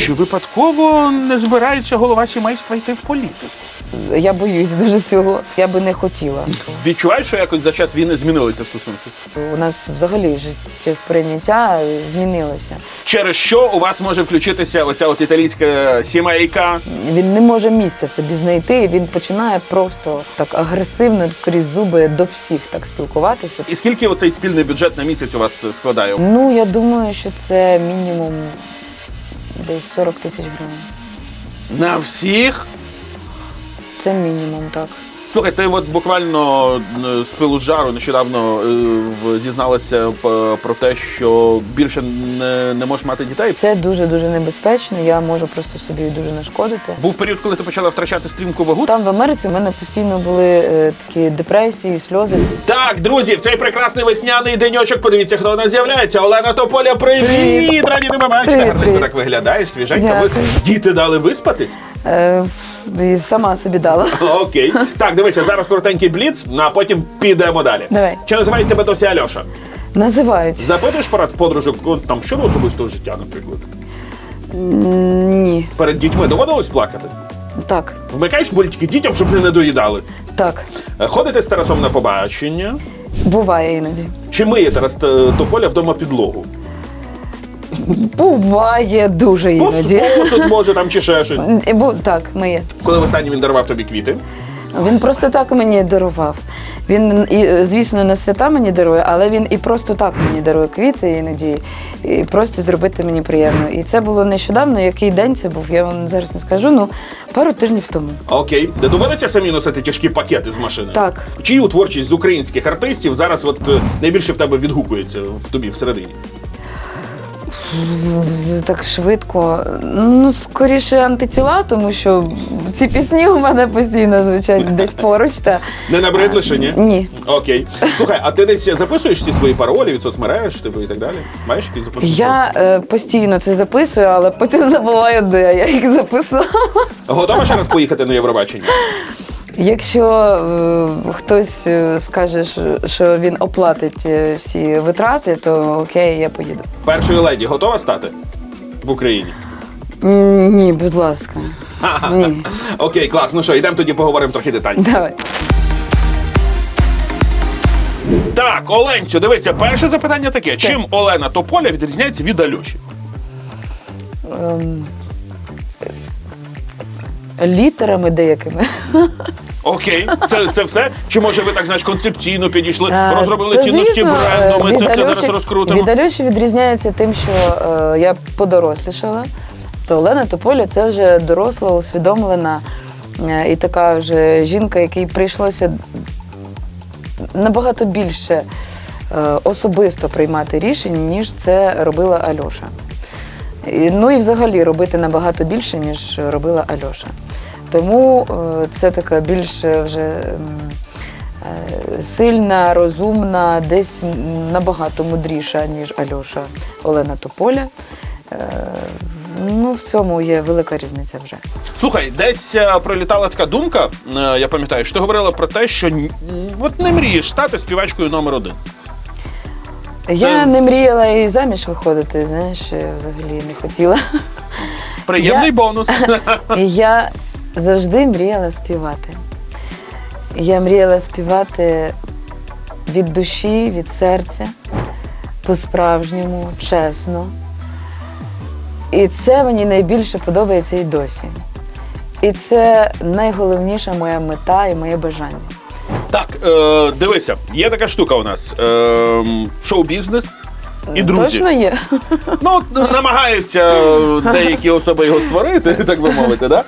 Чи випадково не збирається голова сімейства йти в політику? Я боюсь дуже цього. Я би не хотіла. Відчуваєш, що якось за час війни змінилися стосунки? У нас взагалі життєсприйняття змінилося. Через що у вас може включитися оця от італійська сімейка? Він не може місця собі знайти. Він починає просто так агресивно крізь зуби до всіх так спілкуватися. І скільки оцей спільний бюджет на місяць у вас складає? Ну я думаю, що це мінімум десь 40 тисяч гривень. На всіх? Це мінімум, так. Слухай, ти от буквально е, з пилу жару нещодавно е, зізналася про те, що більше не, не можеш мати дітей. Це дуже дуже небезпечно. Я можу просто собі дуже нашкодити. Був період, коли ти почала втрачати стрімку вагу. Там в Америці у мене постійно були е, такі депресії, сльози. Так, друзі, в цей прекрасний весняний деньочок. Подивіться, хто у нас з'являється. Олена Тополя, привіт! Привіт. Раді тебе бачити. Гарненько так виглядаєш, свіженька. Діти дали виспатись? Е, і сама собі дала. Окей. Так, дивися, зараз коротенький бліц, ну, а потім підемо далі. Давай. Чи називають тебе досі Альоша? Називають. Запитуєш порад в подружок от, там щодо особистого життя, наприклад. М, Ні. Перед дітьми доводилось плакати? Так, Вмикаєш мультики дітям, щоб не надоїдали. так. Е, Ходите з Тарасом на побачення. Буває іноді. Чи миє Тарас Т- Тополя вдома підлогу? Буває дуже іноді. Посуд може там чи ще щось. Бу- Так, моє. Коли востаннє він дарував тобі квіти? Він просто так мені дарував. Він і, е, звісно, на свята мені дарує, але він і просто так мені дарує квіти іноді, і просто зробити мені приємно. І це було нещодавно. Який день це був? Я вам зараз не скажу. Ну пару тижнів тому. Окей. Де доводиться самі носити тяжкі пакети з машини? Так. Чию творчість з українських артистів зараз от е, найбільше в тебе відгукується в тобі всередині? Так швидко. Ну, скоріше антитіла, тому що ці пісні у мене постійно звучать десь поруч. Та... Не набридли ще, ні? Ні. Окей. Слухай, а ти десь записуєш всі свої паролі від соцмереж типу, і так далі? Маєш якісь записані? Я е, постійно це записую, але потім забуваю, де я їх записала. Готова ще раз поїхати на Євробачення? Якщо е, хтось е, скаже, що- він оплатить е, всі витрати, то окей, я поїду. Першою леді готова стати в Україні? М, Ні, будь ласка. Ні. Окей, клас. Ну що, йдемо тоді поговоримо трохи детальніше. Давай. Так, Оленцю, дивися, перше запитання таке: чим Олена Тополя відрізняється від Альоші? Ем, літерами деякими. Окей, це, це все? Чи може ви так знаєш концепційно підійшли, Е, розробили то, цінності звісно, бренду? Ми від це все зараз Альоші- розкрутимо. Від Альоші відрізняється тим, що е, я подорослішала, то Олена Тополя це вже доросла, усвідомлена е, і така вже жінка, якій прийшлося набагато більше е, особисто приймати рішення, ніж це робила Альоша. І, ну і взагалі робити набагато більше, ніж робила Альоша. Тому е, це така більш вже е, сильна, розумна, десь набагато мудріша, ніж Альоша Олена Тополя. Е, Ну, в цьому є велика різниця вже. Слухай, десь пролітала така думка, я пам'ятаю, що ти говорила про те, що от не мрієш стати співачкою номер один. Я не мріяла і заміж виходити, знаєш, взагалі не хотіла. Приємний Я- бонус. Я завжди мріяла співати. Я мріяла співати від душі, від серця, по-справжньому, чесно. І це мені найбільше подобається і досі. І це найголовніша моя мета і моє бажання. Так, е, дивися, є така штука у нас. Е, шоу-бізнес і друзі. Точно є. Ну, от намагаються деякі особи його створити, так би мовити. Да?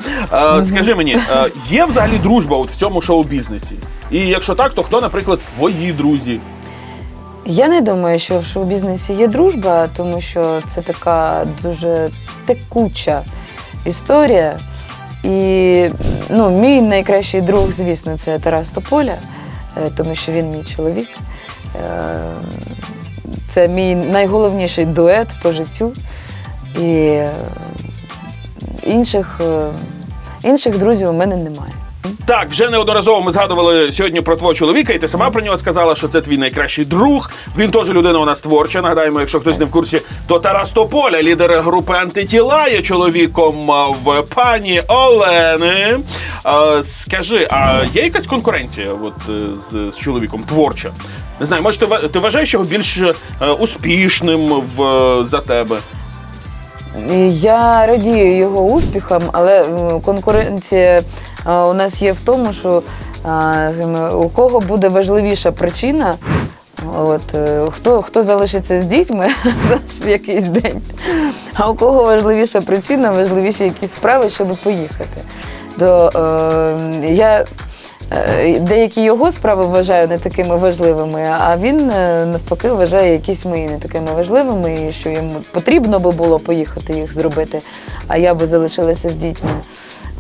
Е, скажи мені, е, є взагалі дружба от в цьому шоу-бізнесі? І якщо так, то хто, наприклад, твої друзі? Я не думаю, що в шоу-бізнесі є дружба, тому що це така дуже текуча історія. І ну, мій найкращий друг, звісно, це Тарас Тополя, е, тому що він мій чоловік. Е, Це мій найголовніший дует по життю. І е, інших, е, інших друзів у мене немає. Так, вже неодноразово ми згадували сьогодні про твого чоловіка, і ти сама про нього сказала, що це твій найкращий друг. Він теж людина у нас творча. Нагадаємо, якщо хтось не в курсі, то Тарас Тополя, лідер групи антитіла, є чоловіком в пані Олени. Скажи, а є якась конкуренція от, е, з, з чоловіком творча? Не знаю, може, ти, ти вважаєш його більш е, успішним в, за тебе? Я радію його успіхам, але м, конкуренція е, у нас є в тому, що е, у кого буде важливіша причина. От е, хто, хто залишиться з дітьми знаєш, в якийсь день, а у кого важливіша причина, важливіші якісь справи, щоб поїхати. То е, я е, деякі його справи вважаю не такими важливими, а він е, навпаки вважає якісь мої не такими важливими, і що йому потрібно би було поїхати їх зробити, а я би залишилася з дітьми.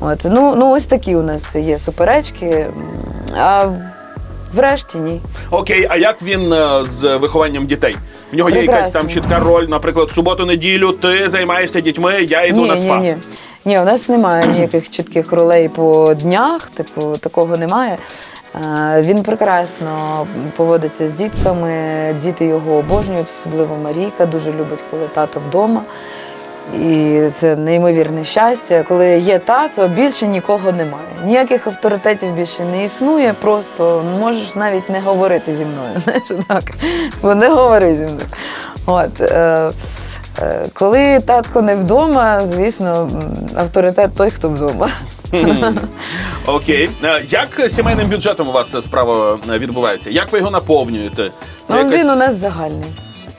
От, ну, ну ось такі у нас є суперечки. А врешті ні. Окей, а як він е, з вихованням дітей? В нього є якась там чітка роль, наприклад, суботу-неділю ти займаєшся дітьми, я йду ні, на спа. Ні, ні. Ні, у нас немає ніяких чітких ролей по днях, типу, такого немає. Е, Він прекрасно поводиться з дітками, діти його обожнюють, особливо Марійка, дуже любить, коли тато вдома. І це неймовірне щастя. Коли є тато, більше нікого немає. Ніяких авторитетів більше не існує, просто можеш навіть не говорити зі мною. Знаєш, так. Бо не говори зі мною. От, е, коли татко не вдома, звісно, авторитет той, хто вдома. Окей. Е, Як сімейним бюджетом у вас справа е, відбувається? Як ви його наповнюєте? Це Ну, якась- Він у нас загальний.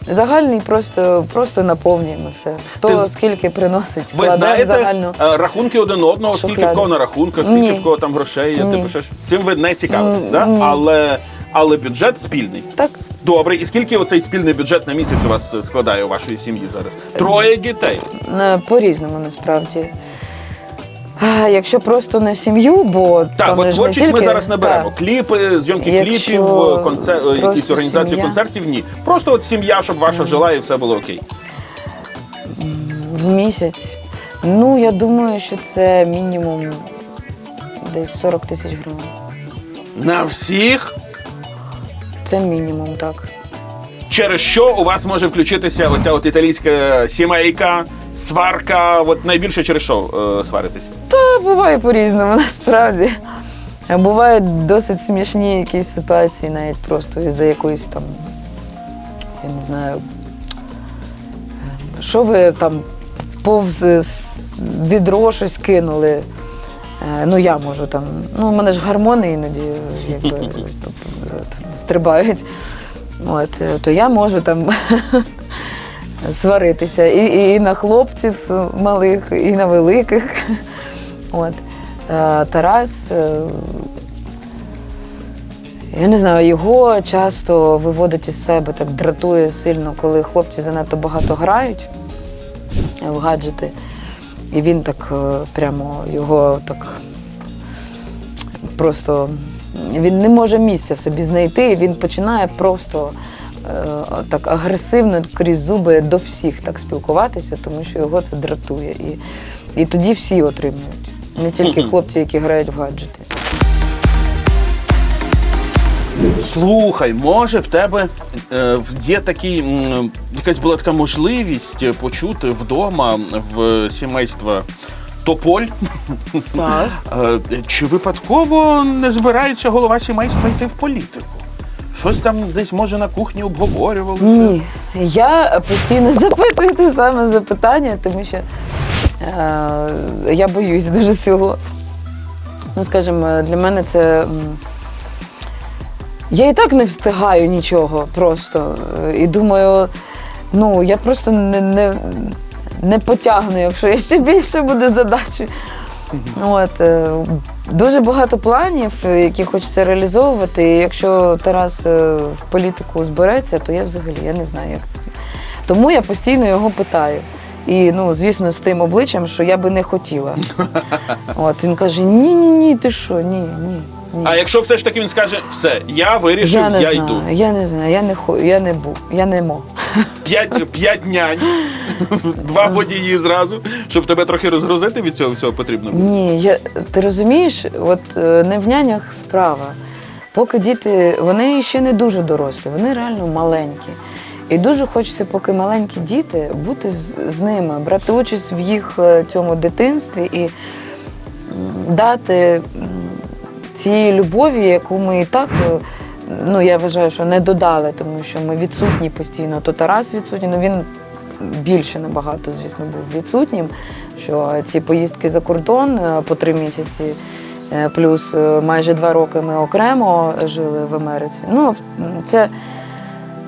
Загальний просто, просто наповнюємо все. Хто Ти з- скільки приносить, Ви в знаєте загальну. е, рахунки один одного, скільки в кого на рахунках, скільки Ні. в кого там грошей, Ні. ти пишеш. Цим ви не цікавитесь, М, да? ні. але, але бюджет спільний. Так, Добре, і скільки оцей спільний бюджет на місяць у вас е, складає у вашої сім'ї зараз? Троє дітей. е, по-різному насправді. А, Якщо просто на сім'ю, бо Так, там бо ж не творчість ми зараз не беремо. Так. Кліпи, зйомки Якщо кліпів, концер... е, якісь сім'я. концертів. Ні. Просто от сім'я, щоб ваша жила і все було окей. В місяць. Ну, я думаю, що це мінімум десь 40 тисяч гривень. На всіх, Це мінімум, так. через що у вас може включитися оця от італійська сімейка, сварка. От найбільше через що е, сваритесь? Та буває по-різному, насправді. Бувають досить смішні якісь ситуації, навіть просто із-за якоїсь там, я не знаю, що ви там повз відро щось кинули. Е, Ну, я можу там. Ну, у мене ж гормони іноді якби, там, стрибають. От, е, то я можу там сваритися і, і на хлопців малих, і на великих. От. Е, Тарас, я не знаю, його часто виводить із себе, так дратує сильно, коли хлопці занадто багато грають в гаджети. І він так е, прямо його так просто він не може місця собі знайти, і він починає просто е, так агресивно крізь зуби до всіх так спілкуватися, тому що його це дратує. І, і тоді всі отримують, не тільки хлопці, які грають в гаджети. Слухай, може в тебе е, є такий, м, якась була така можливість почути вдома в сімейства Тополь. Так. Е, Чи випадково не збирається голова сімейства йти в політику? Щось там десь може на кухні обговорювалося? Ні, я постійно запитую те саме запитання, тому що е, я боюсь дуже цього. Ну, скажімо, для мене це. м, Я і так не встигаю нічого просто. Е, І думаю, ну я просто не, не, не потягну, якщо я ще більше буде задач. От, е, дуже багато планів, е, які хочеться реалізовувати. І якщо Тарас в політику збереться, то я взагалі я не знаю як. Тому я постійно його питаю. І ну, звісно, з тим обличчям, що я би не хотіла. От він каже: ні, ні, ні, ти що, ні, ні. Ні. А якщо все ж таки він скаже, все, я вирішив, я я, знаю, йду. я не знаю, я не хо, я не був, я не мо. П'ять, п'ять нянь, два водії зразу, щоб тебе трохи розгрузити від цього всього потрібно було. Ні, я, ти розумієш, от е, не в нянях справа. Поки діти, вони ще не дуже дорослі, вони реально маленькі. І дуже хочеться, поки маленькі діти, бути з, з ними, брати участь в їх е, цьому дитинстві і дати цієї любові, яку ми і так, е, ну я вважаю, що не додали, тому що ми відсутні постійно. То Тарас відсутній, ну він більше набагато, звісно, був відсутнім. Що ці поїздки за кордон е, по три місяці, е, плюс майже два роки ми окремо жили в Америці. Ну, це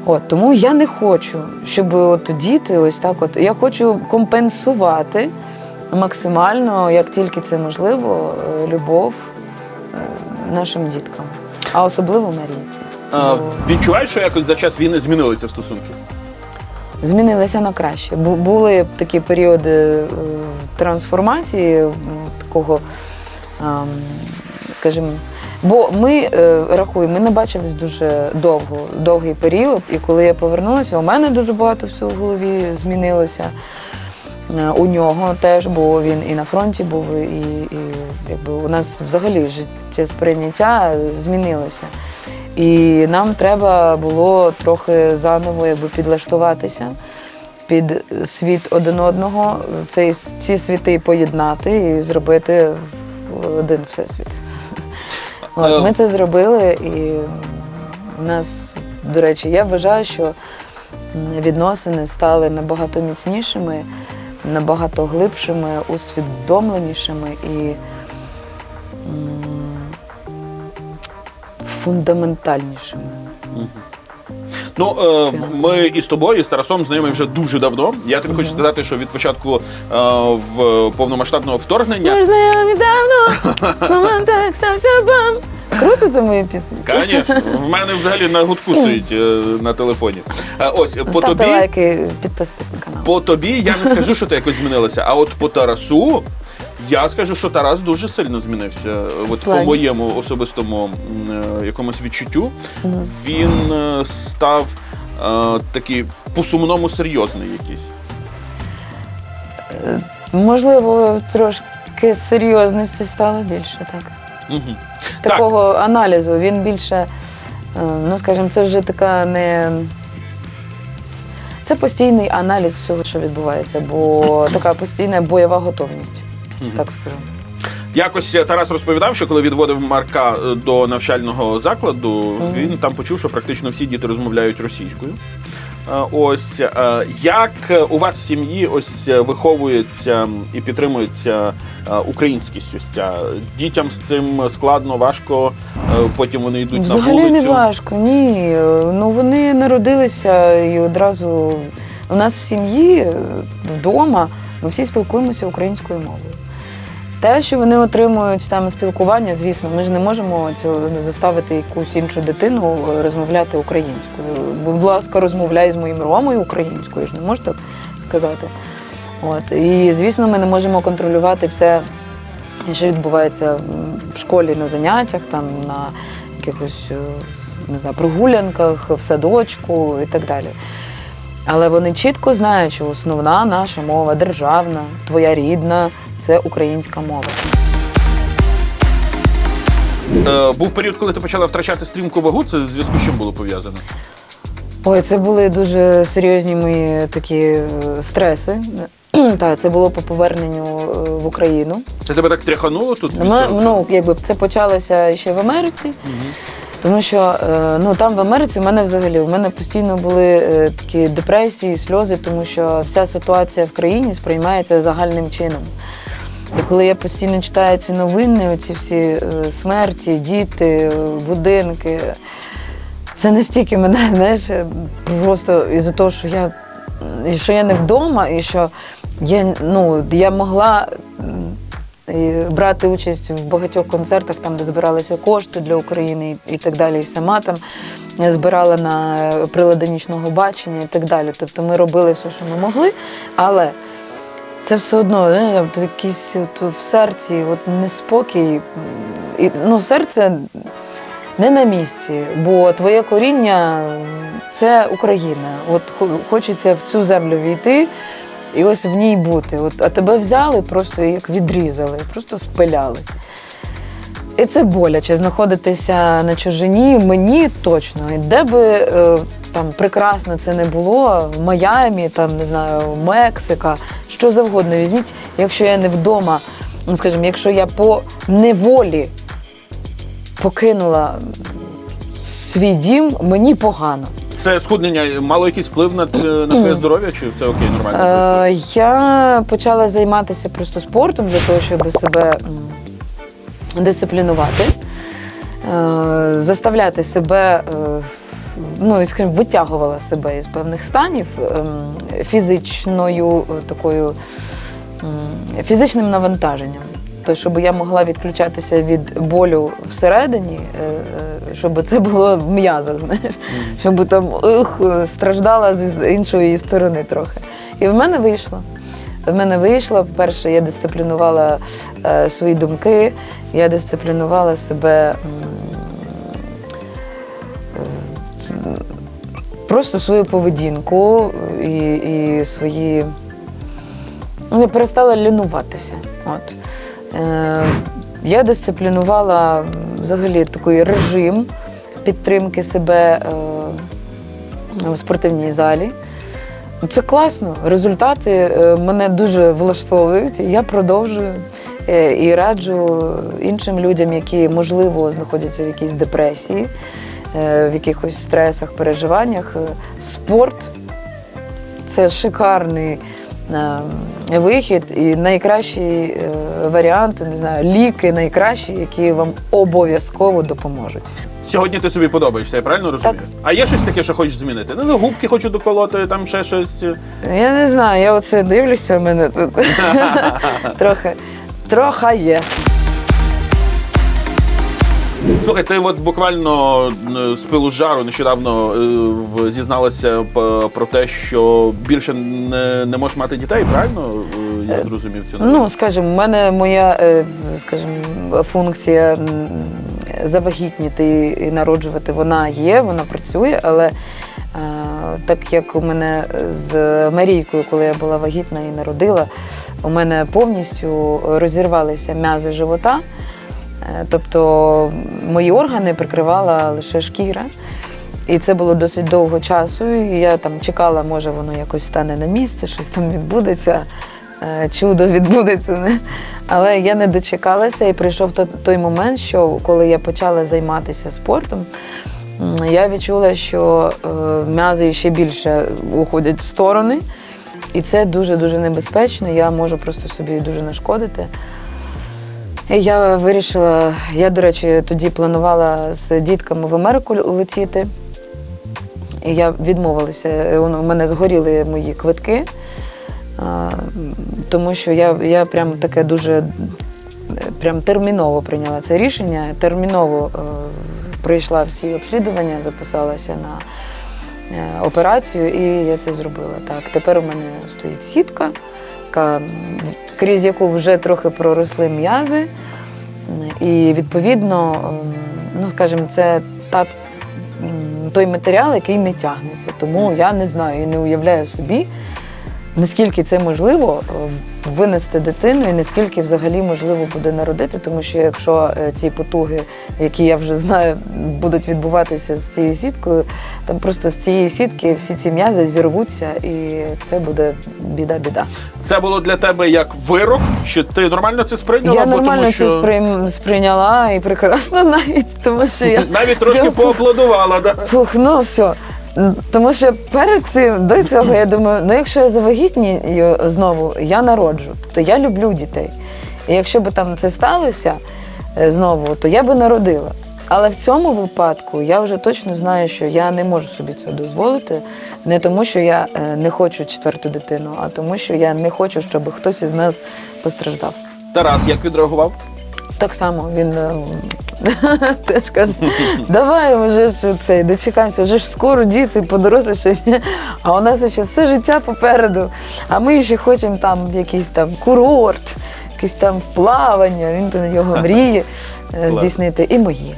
от тому я не хочу, щоб от діти ось так. От я хочу компенсувати максимально, як тільки це можливо, любов нашим діткам, а особливо Марійці. А, Бо відчуваєш, що якось за час війни змінилися стосунки? Змінилися на краще. Бу- Були такі періоди е, трансформації, такого, ем, скажімо, бо ми е, рахуємо, ми не бачились дуже довго, довгий період. І коли я повернулася, у мене дуже багато всього в голові змінилося. Е, У нього теж, бо він і на фронті був, і, і якби у нас взагалі життєсприйняття змінилося. І нам треба було трохи заново якби, підлаштуватися під світ один одного, цей, ці світи поєднати і зробити один всесвіт. От, ми це зробили, і в нас, до речі, я вважаю, що відносини стали набагато міцнішими, набагато глибшими, усвідомленішими і фундаментальнішими. Ну, е, ми із тобою, і з Тарасом знайомі вже дуже давно. Я тобі хочу сказати, що від початку е, в повномасштабного вторгнення. Ми ж знайомі давно, з моменту, як стався бам. Круто це мої пісні. Конечно, в мене взагалі на гудку стоїть е, на телефоні. Е, ось по Ставте тобі, лайки, підписуйтесь на канал. по тобі я не скажу, що ти якось змінилася. А от по Тарасу я скажу, що Тарас дуже сильно змінився. От по плані? моєму особистому м, е, якомусь відчуттю. Він е, став е, такий по-сумному серйозний якийсь. Можливо, трошки серйозності стало більше, так. Угу. Такого аналізу. Він більше, е, ну скажімо, це вже така не. Це постійний аналіз всього, що відбувається, бо така постійна бойова готовність, так скажу. Якось е, Тарас розповідав, що коли відводив Марка е, до навчального закладу, він там почув, що практично всі діти розмовляють російською. Е, Ось е, як у вас в сім'ї ось е, виховується і підтримується українськість ось ця? Дітям з цим складно, важко, потім вони йдуть Взагалі на вулицю. не важко, ні. Ну вони народилися і одразу у нас в сім'ї вдома ми всі спілкуємося українською мовою. Те, що вони отримують там спілкування, звісно, ми ж не можемо цього заставити якусь іншу дитину е, розмовляти українською. Будь ласка, розмовляй з моїм ромою українською, ж не можете так сказати. От. І звісно, ми не можемо контролювати все, що відбувається в школі на заняттях, там на якихось е, не знаю, прогулянках, в садочку і так далі. Але вони чітко знають, що основна наша мова державна, твоя рідна це українська мова. Е, Був період, коли ти почала втрачати стрімку вагу. Це в зв'язку з чим було пов'язано? Ой, це були дуже серйозні мої такі е, стреси. Так, це було по поверненню е, в Україну. Це тебе так тряхануло тут? від Ми, цього? ну, якби це почалося ще в Америці, тому що е, ну, там в Америці у мене взагалі у мене постійно були е, такі депресії, сльози, тому що вся ситуація в країні сприймається загальним чином. І коли я постійно читаю ці новини, оці всі е, смерті, діти, е, будинки, це настільки мене, знаєш, е, просто із-за того, що я, що я не вдома, і що я, ну, я могла брати участь в багатьох концертах, там, де збиралися кошти для України і, так далі. І сама там Я збирала на прилади нічного бачення і так далі. Тобто ми робили все, що ми могли, але це все одно якийсь от в серці от неспокій. І, ну, серце не на місці, бо твоє коріння це Україна. От хо- хочеться в цю землю війти і ось в ній бути. От, а тебе взяли, просто як відрізали, просто спиляли. І це боляче знаходитися на чужині. Мені точно. І де би е, там прекрасно це не було, в Майамі, там не знаю, Мексика, що завгодно візьміть, якщо я не вдома, ну скажімо, якщо я по неволі покинула свій дім, мені погано. Це схуднення мало якийсь вплив на, на твоє здоров'я, чи все окей, нормально? Е, я почала займатися просто спортом для того, щоб себе дисциплінувати, е, заставляти себе, е, ну і скажімо, витягувала себе із певних станів ем, фізичною е, такою фізичним навантаженням. То, щоб я могла відключатися від болю всередині, щоб це було в м'язах, знаєш, щоб там ух, страждала з іншої сторони трохи. І в мене вийшло. В мене вийшло. По-перше, я дисциплінувала е, свої думки, я дисциплінувала себе е, просто свою поведінку і, і свої. Ну, Я перестала лінуватися. От. Е, я дисциплінувала взагалі такий режим підтримки себе в спортивній залі. Це класно. Результати е, мене дуже влаштовують. Я продовжую е, і раджу іншим людям, які можливо знаходяться в якійсь депресії, е, в якихось стресах, переживаннях. Спорт це шикарний вихід і найкращий варіант, не знаю, ліки найкращі, які вам обов'язково допоможуть. Сьогодні ти собі подобаєшся, я правильно розумію? Так. А є щось таке, що хочеш змінити? Ну, ну, губки хочу доколоти, там ще щось. Я не знаю, я оце дивлюся, в мене тут трохи, трохи є. Слухай, ти от буквально е, з пилу з жару нещодавно е, в- зізналася п- про те, що більше не, не можеш мати дітей, правильно? Е, Я зрозумів цю. Ну, скажімо, в мене моя, е, скажімо, функція м, завагітніти і народжувати, вона є, вона працює, але е, так як у мене з Марійкою, коли я була вагітна і народила, у мене повністю розірвалися м'язи живота. Е, Тобто мої органи прикривала лише шкіра. І це було досить довго часу. І я там чекала, може воно якось стане на місце, щось там відбудеться, е, чудо відбудеться. Але я не дочекалася і прийшов той момент, що коли я почала займатися спортом, я відчула, що е, м'язи ще більше уходять в сторони. І це дуже-дуже небезпечно. Я можу просто собі дуже нашкодити. І я вирішила, я, до речі, тоді планувала з дітками в Америку летіти. І я відмовилася. У мене згоріли мої квитки, тому що я, я прям таке дуже е, прям терміново прийняла це рішення. Терміново е, пройшла всі обслідування, записалася на е, операцію, і я це зробила. Так, тепер у мене стоїть сітка, яка, крізь яку вже трохи проросли м'язи. І відповідно, ем, ну скажімо, це та, той матеріал, який не тягнеться. Тому я не знаю і не уявляю собі, наскільки це можливо е, винести дитину, і наскільки взагалі можливо буде народити, тому що якщо е, ці потуги, які я вже знаю, будуть відбуватися з цією сіткою, там просто з цієї сітки всі ці м'язи зірвуться, і це буде біда-біда. Це було для тебе як вирок, що ти нормально це сприйняла? Я бо нормально тому, що... це сприйм- сприйняла і прекрасно навіть, тому що я Навіть трошки Я- поаплодувала, да? Фух, ну все. Тому що перед цим до цього я думаю, ну якщо я завагітнію знову, я народжу, то я люблю дітей. І якщо б там це сталося е, знову, то я би народила. Але в цьому випадку я вже точно знаю, що я не можу собі цього дозволити. Не тому, що я е, не хочу четверту дитину, а тому, що я не хочу, щоб хтось із нас постраждав. Тарас, як відреагував? Так само він е, теж каже: давай вже ж цей, дочекаємося, вже ж скоро діти подорослішать, а у нас ще все життя попереду. А ми ще хочемо там в якийсь там курорт, якийсь там плавання. Він то його мріє е, здійснити і мої.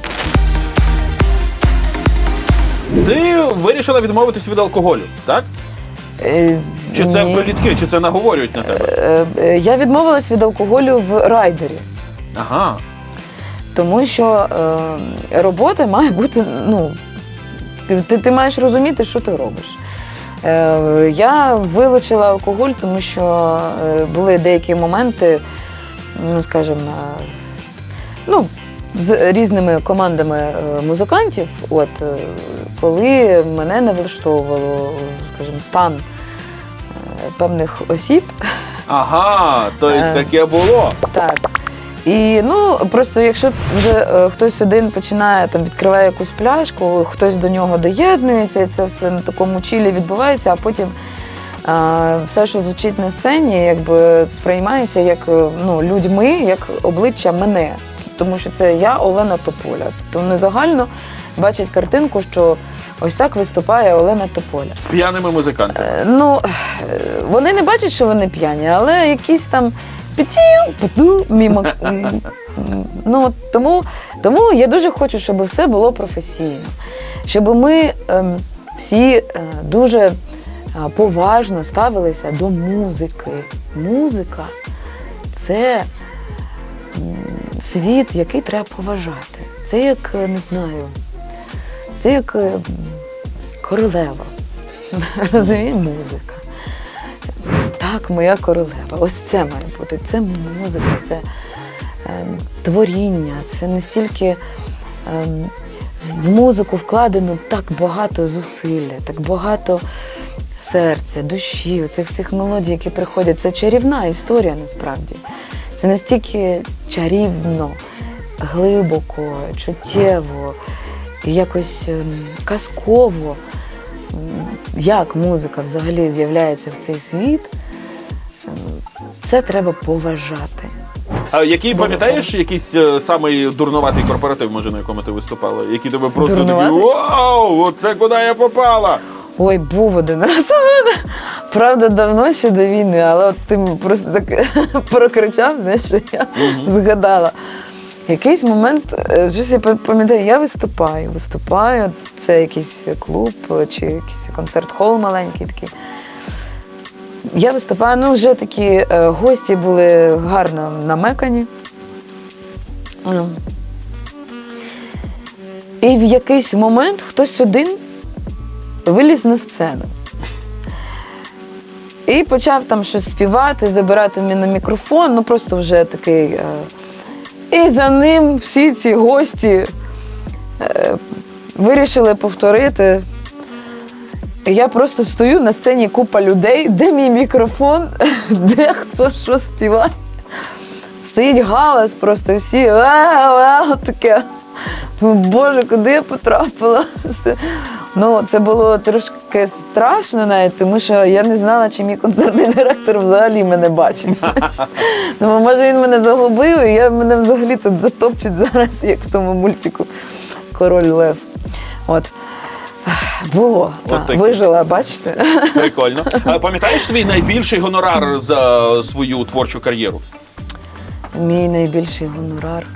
Ти вирішила відмовитись від алкоголю, так? Е, Чи це ні. плітки, чи це наговорюють на тебе? Е, е, Я відмовилась від алкоголю в райдері. Ага. Тому що е, робота має бути, ну, ти, ти маєш розуміти, що ти робиш. Е, я вилучила алкоголь, тому що е, були деякі моменти, ну, скажімо, ну, з різними командами е, музикантів, от, е, коли мене не влаштовувало, скажімо, стан певних осіб. Ага, тобто таке було. Так. І ну просто якщо вже е, хтось один починає там відкриває якусь пляшку, хтось до нього доєднується, і це все на такому чілі відбувається, а потім е, все, що звучить на сцені, якби сприймається як е, ну, людьми, як обличчя мене. Тому що це я Олена Тополя. То вони загально бачать картинку, що ось так виступає Олена Тополя. З п'яними музикантами. Е, Ну, е, вони не бачать, що вони п'яні, але якісь там пітів, мімо. Ну, тому, тому я дуже хочу, щоб все було професійно, щоб ми ем, всі е, дуже е, поважно ставилися до музики. Музика це світ, який треба поважати. Це як, е, не знаю, це як е, королева. Розумієш, музика. Так, моя королева. Ось це має бути. Це музика, це ем, творіння, це настільки ем, в музику вкладено так багато зусилля, так багато серця, душі, цих всіх мелодій, які приходять. Це чарівна історія насправді. Це настільки чарівно, глибоко, чуттєво, якось ем, казково як музика взагалі з'являється в цей світ, це треба поважати. А який пам'ятаєш якийсь е, самий дурнуватий корпоратив, може, на якому ти виступала? Який тебе просто такий Дурнуватий? вау, оце куди я попала? Ой, був один раз у мене. Правда, давно ще до війни, але от ти просто так прокричав, знаєш, що я згадала. Якийсь момент, е, щось я пам'ятаю, я виступаю, виступаю, це якийсь клуб е, чи якийсь концерт-хол маленький такий. Я виступаю, ну вже такі е, гості були гарно намекані. І в якийсь момент хтось один виліз на сцену. І почав там щось співати, забирати мене мікрофон, ну просто вже такий. Е, і за ним всі ці гості е, вирішили повторити. Я просто стою на сцені купа людей, де мій мікрофон, де хто що співає. Стоїть галас, просто всі таке. Ну, Боже, куди я потрапила? Ну, це було трошки страшно навіть, тому що я не знала, чи мій концертний директор взагалі мене бачить. знаєш. Ну, може, він мене загубив, і я мене взагалі тут затопчуть зараз, як в тому мультику Король Лев. От. Було. так, таке. вижила, бачите? Прикольно. А пам'ятаєш свій найбільший гонорар за свою творчу кар'єру? Мій найбільший гонорар.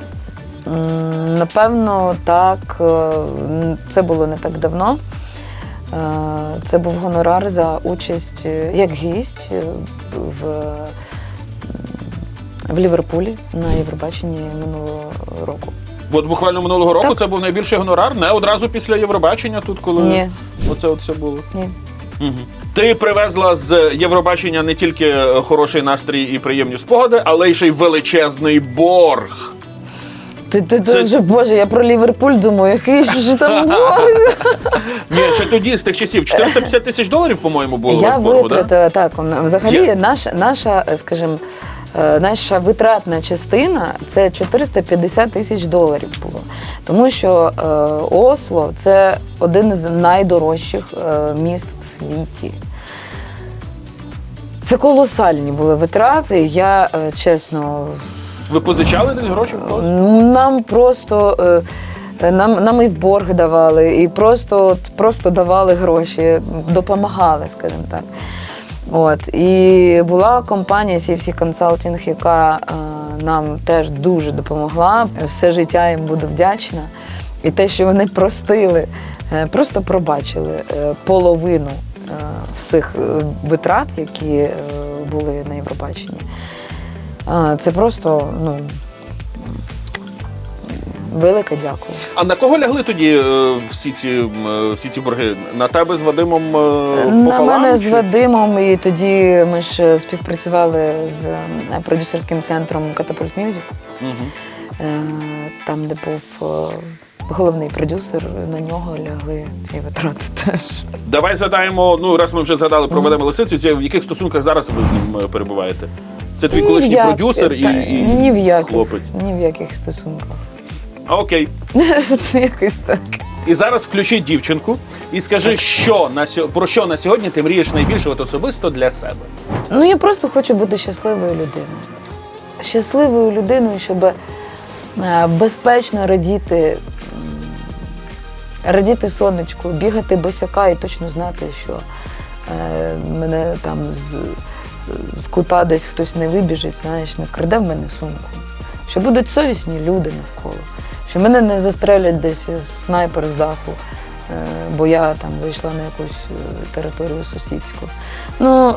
М, Напевно, так. е, м, Це було не так давно. Е, Це був гонорар за участь е, як гість е, в, в Ліверпулі на Євробаченні минулого року. От буквально минулого року Так. це був найбільший гонорар, не одразу після Євробачення, тут коли Ні. оце от все було. Ні. Угу. Ти привезла з Євробачення не тільки хороший настрій і приємні спогади, але й ще й величезний борг. Ти, ти, Це- ти вже, Боже, я про Ліверпуль думаю, який ж там борг? Ні, ще тоді з тих часів 450 тисяч доларів, по-моєму, було Я в боргу, да? витратила так. Взагалі, Є. наша, наша, скажімо, наша витратна частина це 450 тисяч доларів було. Тому що е, Осло це один з найдорожчих е, міст в світі. Це колосальні були витрати. Я е, чесно Ви позичали десь гроші в когось? нам просто е, нам, нам і в борг давали, і просто просто давали гроші, допомагали, скажімо так. От. І була компанія CFC Consulting, яка е, нам теж дуже допомогла. Все життя їм буду вдячна. І те, що вони простили е, просто пробачили е, половину е, всіх е, витрат, які е, були на Євробаченні. Е, Це просто ну, велике дякую. А на кого лягли тоді е, всі ці м, е, всі ці борги? На тебе з Вадимом е, На мене з чи- Вадимом, і тоді ми ж е, співпрацювали з е, продюсерським центром Catapult Music, Мгм. там, де був е, головний продюсер, на нього лягли ці витрати теж. Давай згадаємо. Ну раз ми вже згадали про Вадима Лисицю. Це в яких стосунках зараз ви з ним е, перебуваєте? Це твій Ні в колишній як- продюсер і, та- і ні в яких, хлопець. Ні в яких стосунках. Окей. Це якось так. І зараз включи дівчинку і скажи, що на сьо- про що на сьогодні ти мрієш найбільше от особисто для себе. Ну, я просто хочу бути щасливою людиною. Щасливою людиною, щоб е, безпечно радіти, м, радіти сонечку, бігати босяка і точно знати, що е, мене там з, з кута десь хтось не вибіжить, знаєш, не вкраде в мене сумку. Що будуть совісні люди навколо, що мене не застрелять десь снайпер з даху, е, бо я там зайшла на якусь е, територію сусідську. Ну,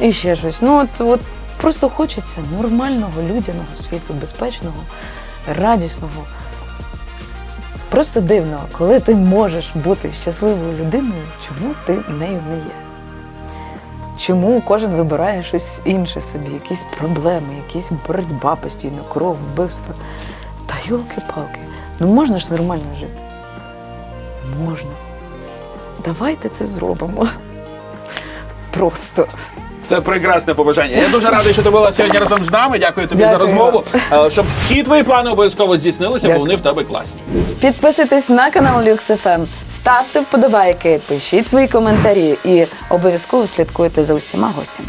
і ще щось. Ну, от, от просто хочеться нормального, людяного світу, безпечного, радісного. Просто дивно, коли ти можеш бути щасливою людиною, чому ти нею не є? Чому кожен вибирає щось інше собі, якісь проблеми, якісь боротьба постійно, кров, вбивство. Та йолки-палки, ну можна ж нормально жити? Можна. Давайте це зробимо. Просто. Це прекрасне побажання. Я дуже радий, що ти була сьогодні разом з нами. Дякую тобі за Дякую. розмову. Е, Щоб всі твої плани обов'язково здійснилися, бо Дякую. вони в тебе класні. Підписуйтесь на канал LuxFM, ставте вподобайки, пишіть свої коментарі і обов'язково слідкуйте за усіма гостями.